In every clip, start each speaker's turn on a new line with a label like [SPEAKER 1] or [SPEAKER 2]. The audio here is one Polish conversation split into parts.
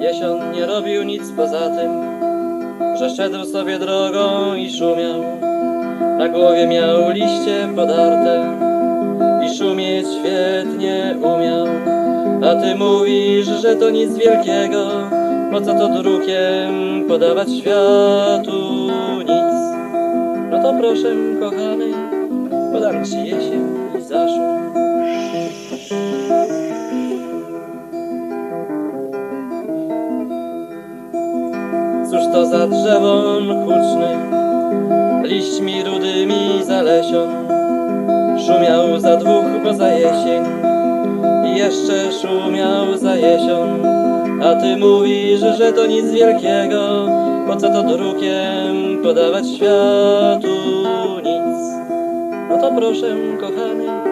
[SPEAKER 1] Jesion nie robił nic poza tym, że szedł sobie drogą i szumiał. Na głowie miał liście podarte i szumieć świetnie umiał. A ty mówisz, że to nic wielkiego, po co to drukiem podawać światu nic. No to proszę, kochany, podam ci jesień i zaszło. Cóż to za drzewo huczny, liśćmi rudymi zalesion. Szumiał za dwóch, bo za jesień i jeszcze szumiał za jesion. A ty mówisz, że to nic wielkiego, po co to drukiem podawać światu nic. No to proszę, kochany,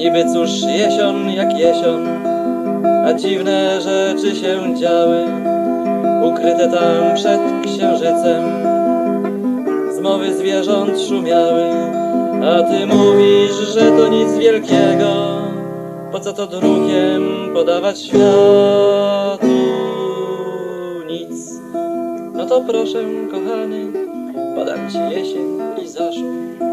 [SPEAKER 1] Niby cóż jesion jak jesion, a dziwne rzeczy się działy, ukryte tam przed księżycem. Zmowy zwierząt szumiały, a ty mówisz, że to nic wielkiego. Po co to drukiem podawać światu nic? No to proszę, kochany, podam ci jesień i zaszło.